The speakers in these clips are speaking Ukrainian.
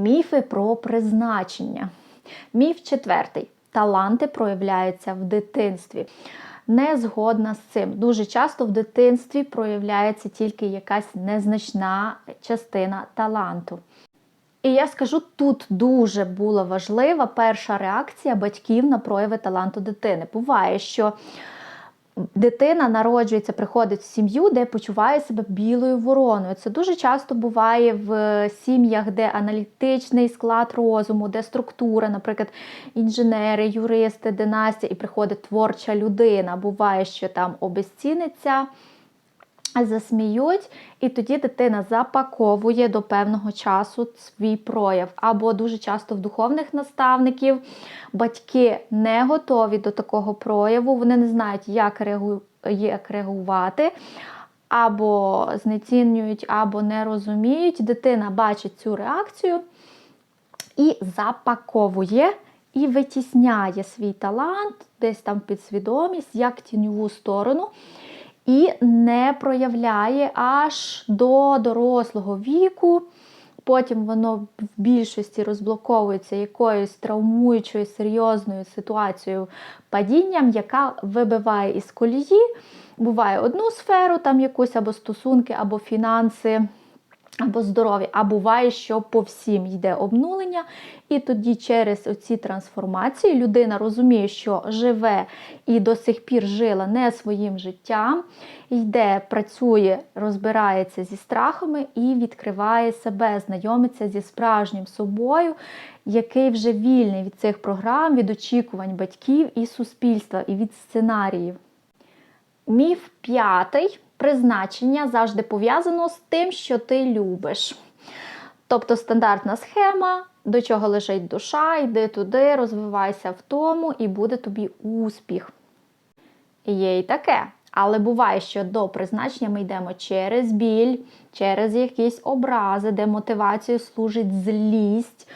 Міфи про призначення. Міф четвертий. Таланти проявляються в дитинстві. Не згодна з цим. Дуже часто в дитинстві проявляється тільки якась незначна частина таланту. І я скажу, тут дуже була важлива перша реакція батьків на прояви таланту дитини. Буває, що дитина народжується, приходить в сім'ю, де почуває себе білою вороною. Це дуже часто буває в сім'ях, де аналітичний склад розуму, де структура, наприклад, інженери, юристи, династія, і приходить творча людина. Буває, що там обезціниться. Засміють, і тоді дитина запаковує до певного часу свій прояв. Або дуже часто в духовних наставників батьки не готові до такого прояву, вони не знають, як, реагу... як реагувати, або знецінюють, або не розуміють. Дитина бачить цю реакцію і запаковує. І витісняє свій талант, десь там підсвідомість, як тіньову сторону і не проявляє аж до дорослого віку. Потім воно в більшості розблоковується якоюсь травмуючою серйозною ситуацією падінням, яка вибиває із колії. Буває одну сферу, там якусь або стосунки, або фінанси або здоров'я, а буває, що по всім йде обнулення, і тоді через оці трансформації людина розуміє, що живе і до сих пір жила не своїм життям, йде, працює, розбирається зі страхами і відкриває себе, знайомиться зі справжнім собою, який вже вільний від цих програм, від очікувань батьків і суспільства, і від сценаріїв. Міф п'ятий призначення завжди пов'язано з тим, що ти любиш. Тобто стандартна схема, до чого лежить душа, йди туди, розвивайся в тому, і буде тобі успіх. Є і таке. Але буває, що до призначення ми йдемо через біль, через якісь образи, де мотивацією служить злість,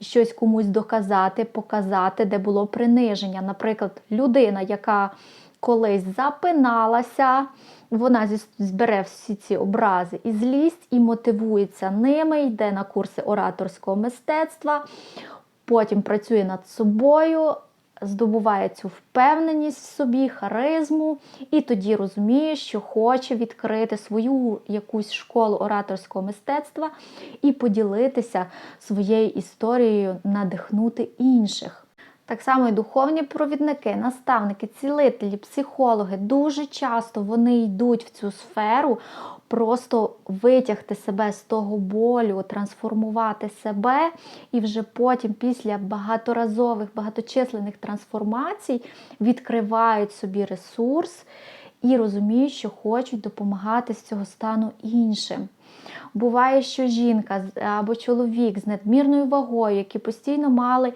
щось комусь доказати, показати, де було приниження. Наприклад, людина, яка колись запиналася, вона збере всі ці образи і злість, і мотивується ними, йде на курси ораторського мистецтва, потім працює над собою, здобуває цю впевненість в собі, харизму, і тоді розуміє, що хоче відкрити свою якусь школу ораторського мистецтва і поділитися своєю історією, надихнути інших. Так само і духовні провідники, наставники, цілителі, психологи дуже часто вони йдуть в цю сферу, просто витягти себе з того болю, трансформувати себе, і вже потім, після багаторазових, багаточисленних трансформацій, відкривають собі ресурс і розуміють, що хочуть допомагати з цього стану іншим. Буває, що жінка або чоловік з надмірною вагою, які постійно мали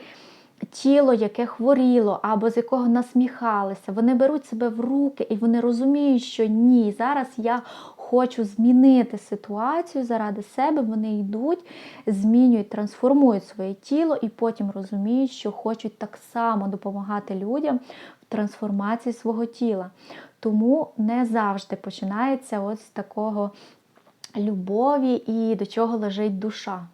тіло, яке хворіло, або з якого насміхалися, вони беруть себе в руки і вони розуміють, що ні, зараз я хочу змінити ситуацію заради себе. Вони йдуть, змінюють, трансформують своє тіло і потім розуміють, що хочуть так само допомагати людям в трансформації свого тіла. Тому не завжди починається ось з такого любові і до чого лежить душа.